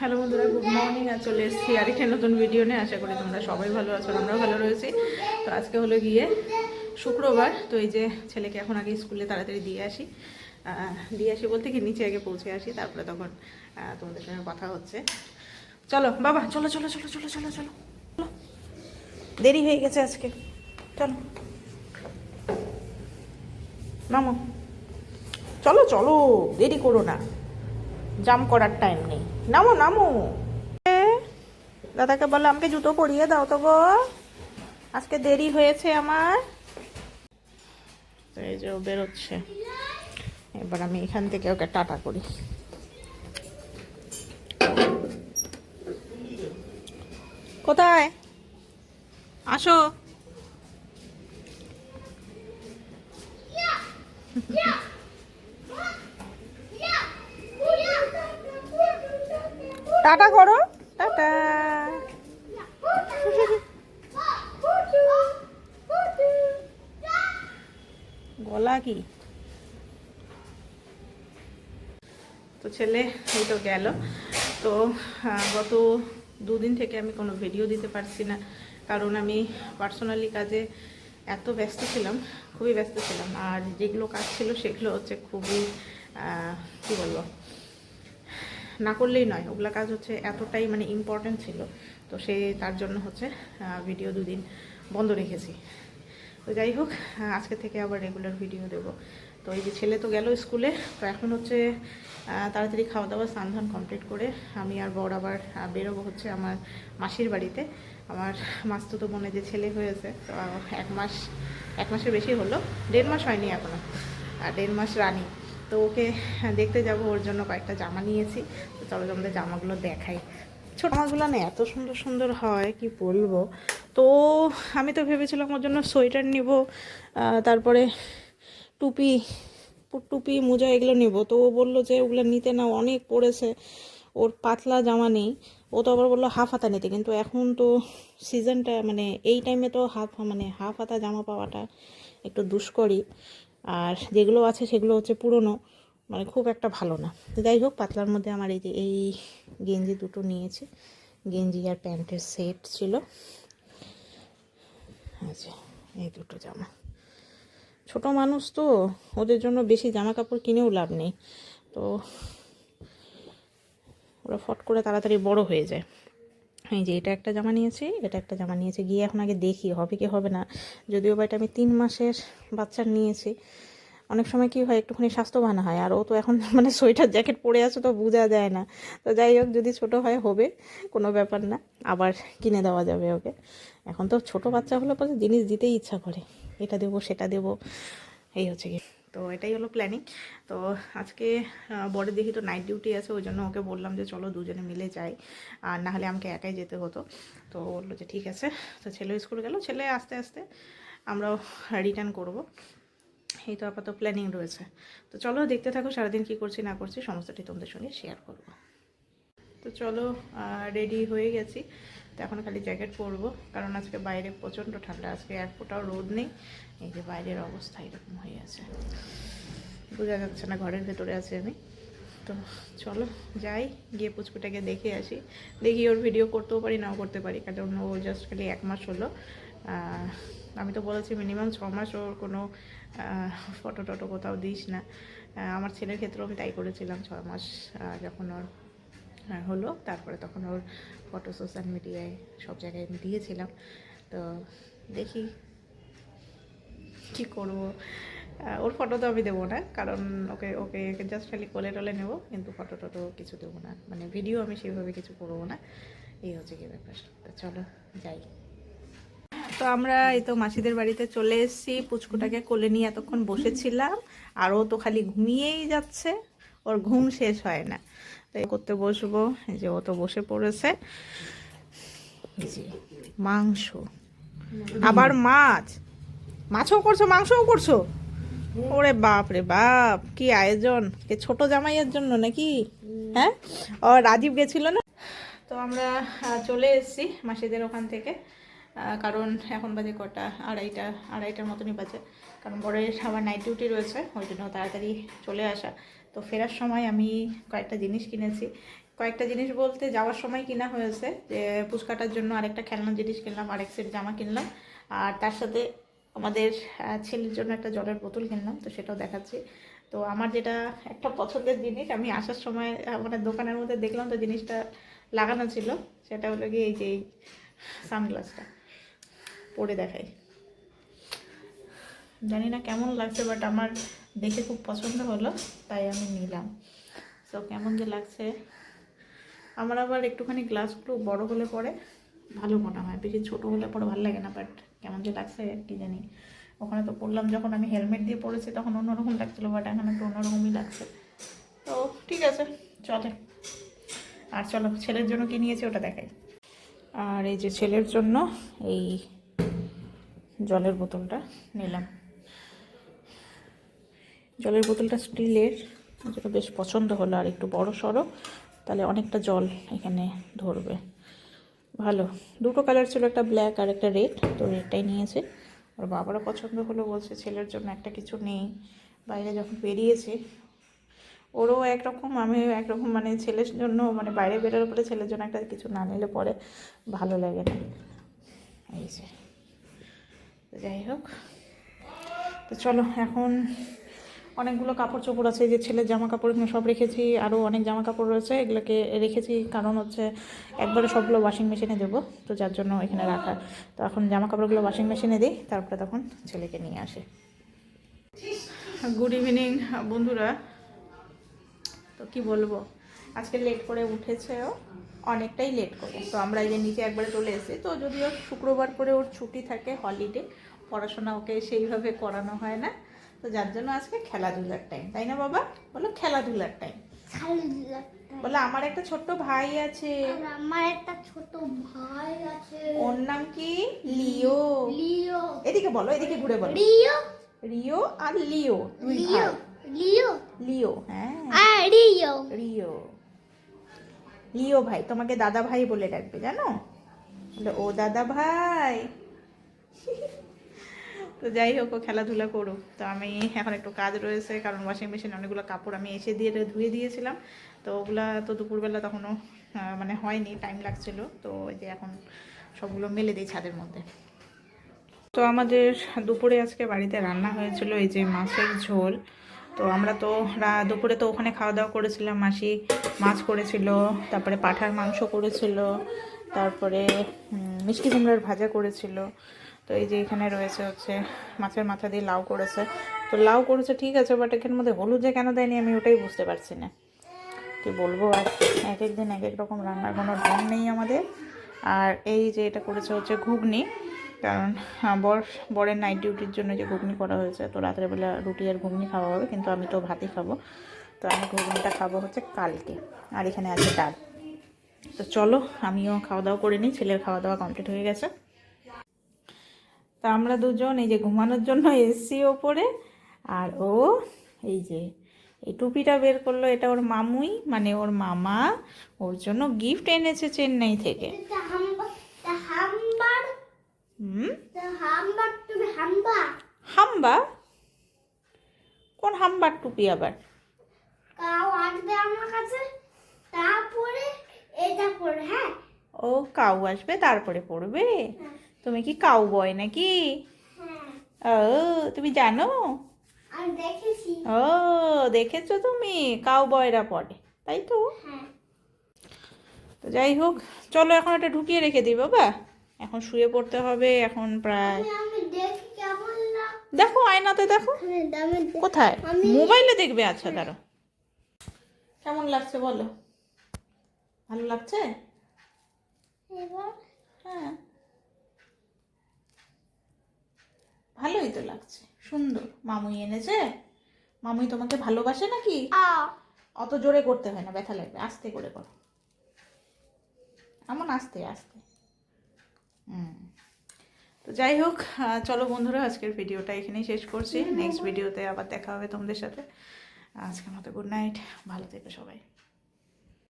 Hello বন্ধুরা, good morning. আর চলে এসেছি আরেকটা নতুন ভিডিও নিয়ে। আশা করি তোমরা সবাই ভালো আছো, আমরাও ভালো রয়েছি। তো আজকে হলো গিয়ে শুক্রবার। তো এই যে ছেলেকে এখন আগে স্কুলে তাড়াতাড়ি দিয়ে আসি। দিয়ে আসি বলতে কি, নিচে আগে পৌঁছে আসি, তারপরে তখন তোমাদের সঙ্গে কথা হচ্ছে। চলো, বাবা, চলো চলো চলো চলো চলো চলো। চলো দেরি হয়ে গেছে আজকে। চলো। নামো। চলো চলো, দেরি করো না। জাম করার টাইম নেই। নামো নামো। দাদাকে বলো আমাকে জুতো পরিয়ে দাও তো গো। আজকে দেরি হয়েছে আমার। এই যে বেরোচ্ছে। এবার আমি এখান থেকে ওকে টাটা করি। কোথায়? আসো। টাটা করো। টাটা। গলা কি? তো ছেলে, এই তো গেল। তো গত দুদিন থেকে আমি কোনো ভিডিও দিতে পারছি না, কারণ আমি পার্সোনালি কাজে এত ব্যস্ত ছিলাম, খুবই ব্যস্ত ছিলাম। আর যেগুলো কাজ ছিল সেগুলো হচ্ছে খুবই কি বলব? না করলেই নয়। ওগুলা কাজ হচ্ছে এতটাই মানে ইম্পর্ট্যান্ট ছিল। তো সে তার জন্য হচ্ছে ভিডিও দুদিন বন্ধ রেখেছি। তো যাই হোক আজকে থেকে আবার রেগুলার ভিডিও দেব। তো এই যে ছেলে তো গেল স্কুলে তো এখন হচ্ছে তাড়াতাড়ি খাওয়া দাওয়া স্নান ধান কমপ্লিট করে আমি আর বর আবার বেরোবো হচ্ছে আমার মাসির বাড়িতে। আমার মাস্তুতো বোনে যে ছেলে হয়েছে, তো এক মাস, এক মাসের বেশি হলো। দেড় মাস হয়নি এখনও আর দেড় মাস রানি। তো ওকে দেখতে যাব, ওর জন্য কয়েকটা জামা নিয়েছি। তো চলো তোমাদের জামাগুলো দেখাই। ছোট জামাগুলো না এত সুন্দর সুন্দর হয়, কি বলব? তো আমি তো ভেবেছিলাম ওর জন্য সোয়েটার নিব তারপরে টুপি টুপি, মোজা এগুলো নেব। তো ও বলল যে ওগুলো নিতে না, অনেক পড়েছে, ওর পাতলা জামা নেই। ও তো আবার বলল হাফ হাতা নিতে, কিন্তু এখন তো সিজনটা মানে এই টাইমে তো হাফ মানে হাফ হাতা জামা পাওয়াটা একটু দুষ্করই আর যেগুলো আছে সেগুলো হচ্ছে পুরনো মানে খুব একটা ভালো না। যাই হোক, পাতলার মধ্যে আমার এই যে, এই গেঞ্জি দুটো নিয়েছি। গেঞ্জি আর প্যান্টের সেট ছিল। আচ্ছা এই দুটো জামা। ছোট মানুষ তো, ওদের জন্য বেশি জামা কাপড় কিনেও লাভ নেই। তো ওরা ফট করে তাড়াতাড়ি বড় হয়ে যায়। এই যে এটা একটা জামা নিয়েছি, এটা একটা জামা নিয়েছি, গিয়ে এখন আগে দেখি হবে কি হবে না। যদিও বা এটা আমি তিন মাসের বাচ্চার নিয়েছি, অনেক সময় কি হয় একটুখানি স্বাস্থ্যবান হয়, আর ও তো এখন মানে সোয়েটার, জ্যাকেট পরে আছে তো বোঝা যায় না। তো যাই হোক, যদি ছোট হয় হবে, কোনো ব্যাপার না, আবার কিনে দেওয়া যাবে ওকে। এখন তো ছোট বাচ্চা হলে পরে জিনিস দিতেই ইচ্ছা করে, এটা দেবো, সেটা দেবো, এই হচ্ছে কি তো এটাই হলো প্ল্যানিং তো আজকে বড় দেখি তো নাইট ডিউটি আছে, ওই জন্য ওকে বললাম যে চলো দুজনে মিলে যাই। আর না হলে আমাকে একাই যেতে হতো। তো বলল যে ঠিক আছে। তো ছেলে স্কুল গেল, ছেলে আস্তে আস্তে আমরাও রিটার্ন করব। এই তো আপাতত প্ল্যানিং রয়েছে। তো চলো দেখতে থাকো সারাদিন কী করছি, না করছি সমস্তটি তোমাদের সঙ্গে শেয়ার করব। তো চলো রেডি হয়ে গেছি। তো এখন খালি জ্যাকেট পরবো, কারণ আজকে বাইরে প্রচণ্ড ঠান্ডা, আজকে এক ফোঁটাও রোদ নেই। এই যে বাইরের অবস্থা এরকম হয়ে আছে। বোঝা যাচ্ছে না ঘরের ভেতরে আছি আমি। তো চলো যাই, গিয়ে পুচকুটাকে দেখে আসি। দেখি ওর ভিডিও করতেও পারি, নাও করতে পারি, কারণ ও জাস্ট খালি এক মাস হলো। আমি তো বলেছি মিনিমাম ছ মাস ওর কোনো ফটো টটো কোথাও দিস না। আমার ছেলের ক্ষেত্রেও আমি তাই করেছিলাম, ছ মাস যখন ওর হলো। তারপরে তখন ওর ফটো সোশ্যাল মিডিয়ায় সব জায়গায় আমি দিয়েছিলাম। তো দেখি কি করব। ওর ফটো তো আমি দেবো না, কারণ ওকে ওকে জাস্ট খালি কোলে টোলে নেব, কিন্তু ফটো টটো কিছু দেবো না। মানে ভিডিও আমি সেভাবে কিছু করব না। এই হচ্ছে কি ব্যাপার তো চলো, যাই। তো আমরা এই তো মাসিদের বাড়িতে চলে এসেছি। পুচকুটাকে কোলে নিয়ে এতক্ষণ বসেছিলাম। আর ও তো খালি ঘুমিয়েই যাচ্ছে। ওর ঘুম শেষ হয় না। করতে বসবো। যে ও তো বসে পড়েছে। মাংস। আবার মাছ। মাছও করছ, মাংসও করছ? ওরে বাপ রে বাপ, কি আয়োজন? কে ছোট জামাইয়ের জন্য নাকি? হ্যাঁ? ও রাজীব গেছিল না? তো আমরা চলে এসেছি মাসিদের ওখান থেকে। কারণ এখন বাজে কটা, আড়াইটা, আড়াইটার মতনই বাজে। কারণ বড়ের আবার নাইট ডিউটি রয়েছে, ওই জন্য তাড়াতাড়ি চলে আসা। তো ফেরার সময় আমি কয়েকটা জিনিস কিনেছি। কয়েকটা জিনিস বলতে যাওয়ার সময় কিনা হয়েছে যে পুচকাটার জন্য আরেকটা খেলনা জিনিস কিনলাম, আরেক সেট জামা কিনলাম। আর তার সাথে আমাদের ছেলের জন্য একটা জলের বোতল কিনলাম, তো সেটাও দেখাচ্ছি। তো আমার যেটা একটা পছন্দের জিনিস, আমি আসার সময় মানে দোকানের মধ্যে দেখলাম তো জিনিসটা লাগানো ছিল, সেটা হলো গিয়ে এই যে সানগ্লাসটা পরে দেখাই। জানি না কেমন লাগছে বাট আমার দেখে খুব পছন্দ হলো, তাই আমি নিলাম। তো কেমন যে লাগছে। আমার আবার একটুখানি গ্লাসগুলো বড় হলে পরে ভালো মনে হয়। বেশি ছোট হলে পরে ভালো লাগে না বাট কেমন যে লাগছে কি জানি। ওখানে তো পড়লাম, যখন আমি হেলমেট দিয়ে পড়েছি তখন অন্যরকম লাগছিল বাট এখন একটু অন্যরকমই লাগছে। তো, ঠিক আছে, চলে। আর চলো, ছেলের জন্য কি নিয়েছি ওটা দেখাই। আর এই যে ছেলের জন্য এই জলের বোতলটা নিলাম। জলের বোতলটা স্টিলের, যেটা বেশ পছন্দ হলো আর একটু বড় সড়ো, তাহলে অনেকটা জল এখানে ধরবে। ভালো। দুটো কালার ছিল, একটা ব্ল্যাক আর একটা রেড তো রেডটাই নিয়েছে। ওর বাবারও পছন্দ হলো, বলছে ছেলের জন্য একটা কিছু নেই। বাইরে যখন বেরিয়েছে, ওরও একরকম, আমিও একরকম মানে ছেলের জন্য মানে বাইরে বেরোর পরে ছেলের জন্য একটা কিছু না নিলে পরে ভালো লাগে না। এই যে। যাই হোক। তো চলো, এখন অনেকগুলো কাপড় চোপড় আছে যে ছেলের জামা কাপড় এখানে সব রেখেছি, আরও অনেক জামা কাপড় রয়েছে, এগুলোকে রেখেছি, কারণ হচ্ছে একবারে সবগুলো ওয়াশিং মেশিনে দেবো, তো যার জন্য এখানে রাখা। তো এখন জামা কাপড়গুলো ওয়াশিং মেশিনে দিই, তারপরে তখন ছেলেকে নিয়ে আসে। গুড ইভিনিং বন্ধুরা। তো কি বলব? আজকে লেট করে উঠেছে ও অনেকটাই লেট করে। তো আমরা এই যে নিচে একবারে চলে এসেছি, তো যদিও শুক্রবার করে ওর ছুটি থাকে হলিডে পড়াশোনা ওকে সেইভাবে করানো হয় না। তো যার জন্য আজকে খেলাধুলার টাইম তাই না বাবা? বলো খেলাধুলার টাইম বলে আমার একটা ছোট্ট ভাই আছে। আমার একটা ছোট ভাই আছে। ওর নাম কি? লিও। লিও। এদিকে বলো এদিকে ঘুরে বলো। লিও। রিও আর লিও দুই লিও। ভাই। লিও। লিও হ্যাঁ। আর রিও। রিও। লিও ভাই তোমাকে দাদা ভাই বলে ডাকবে জানো? ও দাদা ভাই। তো যাই হোক, ও খেলাধুলা করুক। তো আমি এখন একটু কাজ রয়েছে, কারণ ওয়াশিং মেশিনে অনেকগুলো কাপড় আমি এসে দিয়ে ধুয়ে দিয়েছিলাম। তো ওগুলা তো দুপুরবেলা তখনও মানে হয়নি টাইম লাগছিল। তো ওই যে এখন সবগুলো মেলে দিই ছাদের মধ্যে। তো আমাদের দুপুরে আজকে বাড়িতে রান্না হয়েছিল এই যে মাছের ঝোল। তো আমরা তো দুপুরে তো ওখানে খাওয়া দাওয়া করেছিলাম। মাসি মাছ করেছিল, তারপরে পাঠার মাংস করেছিল, তারপরে মিষ্টি কুমড়ার ভাজা করেছিল। তো এই যে এখানে রয়েছে হচ্ছে মাছের মাথা দিয়ে লাউ করেছে। তো লাউ করেছে ঠিক আছে বাট এখানের মধ্যে হলুদ যে কেন দেয়নি আমি ওটাই বুঝতে পারছি না। কি বলব আর এক এক দিন এক এক রকম রান্নার কোনো ঢং নেই আমাদের। আর এই যে এটা করেছে হচ্ছে ঘুগনি, কারণ বর, বরের নাইট ডিউটির জন্য যে ঘুগনি করা হয়েছে, তো রাত্রেবেলা রুটি আর ঘুগনি খাওয়া হবে, কিন্তু আমি তো ভাতই খাব। তো আমি ঘুগনিটা খাব হচ্ছে কালকে, আর এখানে আছে ডাল। তো চলো, আমিও খাওয়া দাওয়া করে নিই, ছেলের খাওয়া দাওয়া কমপ্লিট হয়ে গেছে। তা আমরা দুজন এই যে ঘুমানোর জন্য এসছি ওপরে আর ও এই যে এই টুপিটা বের করল এটা ওর মামুই মানে ওর মামা ওর জন্য গিফট এনেছে চেন্নাই থেকে। হাম্বা কোন হাম্বার টুপি আবার? কাউ আসবে আমার কাছে তারপরে এটা পরে হ্যাঁ। ও কাউ আসবে তারপরে পড়বে তুমি কি কাউ বয় নাকি ও তুমি জানো? ও দেখেছ তুমি? কাউ বয়রা পড়ে তাই তো? হ্যাঁ। তো যাই হোক চলো এখন এটা ঢুকিয়ে রেখে দিই বাবা। এখন শুয়ে পড়তে হবে এখন প্রায় দেখি আয়নাতে দেখো। কোথায়? মোবাইলে দেখবে আচ্ছা দাঁড়ো কেমন লাগছে বলো? ভালো লাগছে? হ্যাঁ। ভালোই তো লাগছে। সুন্দর। মামুই এনেছে। মামুই তোমাকে ভালোবাসে নাকি? আ। অত জোরে করতে হয় না ব্যথা লাগবে। আস্তে করে করো। এমন আস্তে আস্তে। হুম। তো যাই হোক চলো বন্ধুরা আজকের ভিডিওটা এখানেই শেষ করছি। নেক্সট ভিডিওতে আবার দেখা হবে তোমাদের সাথে। আজকের মতো গুড নাইট ভালো থেকো সবাই।